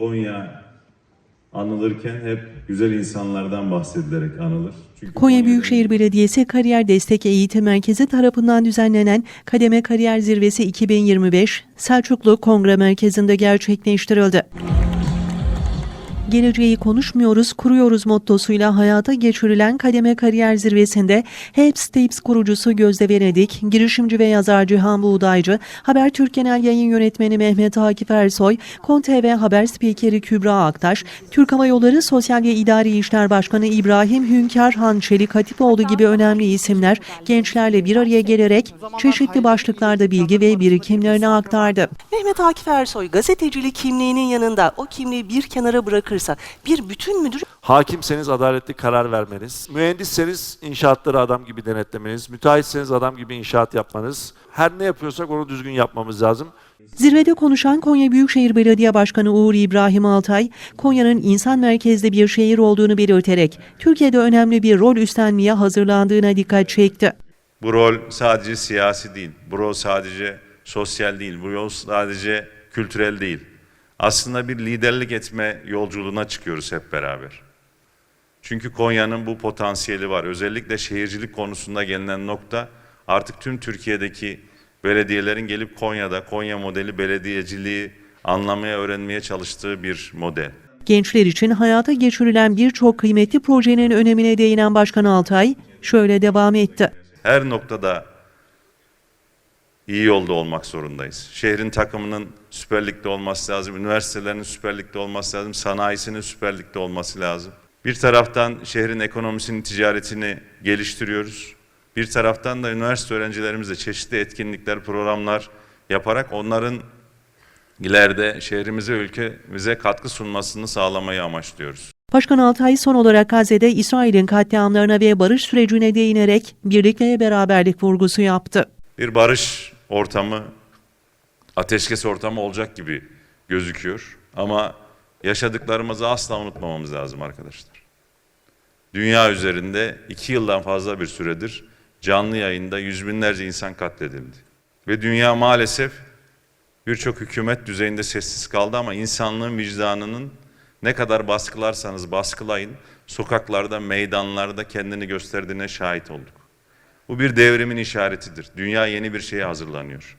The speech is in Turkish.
Konya anılırken hep güzel insanlardan bahsedilerek anılır. Çünkü Konya Konya'da- Büyükşehir Belediyesi Kariyer Destek Eğitim Merkezi tarafından düzenlenen Kademe Kariyer Zirvesi 2025 Selçuklu Kongre Merkezi'nde gerçekleştirildi. Geleceği konuşmuyoruz, kuruyoruz mottosuyla hayata geçirilen Kademe Kariyer Zirvesi'nde Help Steps kurucusu Gözde Venedik, girişimci ve yazar Cihan Buğdaycı, Habertürk Genel Yayın Yönetmeni Mehmet Akif Ersoy, KonTV Haber Spikeri Kübra Aktaş, Türk Hava Yolları Sosyal ve İdari İşler Başkanı İbrahim Hünkar Han Çelik Hatipoğlu gibi önemli isimler gençlerle bir araya gelerek çeşitli başlıklarda bilgi ve birikimlerini aktardı. Mehmet Akif Ersoy gazetecilik kimliğinin yanında o kimliği bir kenara bırakırsa bir bütün müdür Hakimseniz adaletli karar vermeniz, mühendisseniz inşaatları adam gibi denetlemeniz, müteahhitseniz adam gibi inşaat yapmanız, her ne yapıyorsak onu düzgün yapmamız lazım. Zirvede konuşan Konya Büyükşehir Belediye Başkanı Uğur İbrahim Altay, Konya'nın insan merkezli bir şehir olduğunu belirterek Türkiye'de önemli bir rol üstlenmeye hazırlandığına dikkat çekti. Bu rol sadece siyasi değil, bu rol sadece sosyal değil, bu rol sadece kültürel değil. Aslında bir liderlik etme yolculuğuna çıkıyoruz hep beraber. Çünkü Konya'nın bu potansiyeli var. Özellikle şehircilik konusunda gelinen nokta artık tüm Türkiye'deki belediyelerin gelip Konya'da Konya modeli belediyeciliği anlamaya, öğrenmeye çalıştığı bir model. Gençler için hayata geçirilen birçok kıymetli projenin önemine değinen Başkan Altay şöyle devam etti. her noktada iyi yolda olmak zorundayız. Şehrin takımının Süper Lig'de olması lazım, üniversitelerin Süper Lig'de olması lazım, sanayisinin Süper Lig'de olması lazım. Bir taraftan şehrin ekonomisini, ticaretini geliştiriyoruz. Bir taraftan da üniversite öğrencilerimizle çeşitli etkinlikler, programlar yaparak onların ileride şehrimize, ülkemize katkı sunmasını sağlamayı amaçlıyoruz. Başkan Altay son olarak Gazze'de İsrail'in katliamlarına ve barış sürecine değinerek birlik ve beraberlik vurgusu yaptı. bir barış ortamı, ateşkes ortamı olacak gibi gözüküyor. Ama yaşadıklarımızı asla unutmamamız lazım arkadaşlar. Dünya üzerinde iki yıldan fazla bir süredir canlı yayında yüz binlerce insan katledildi. Ve dünya maalesef birçok hükümet düzeyinde sessiz kaldı ama insanlığın vicdanının ne kadar baskılarsanız baskılayın, sokaklarda, meydanlarda kendini gösterdiğine şahit olduk. Bu bir devrimin işaretidir. Dünya yeni bir şeye hazırlanıyor.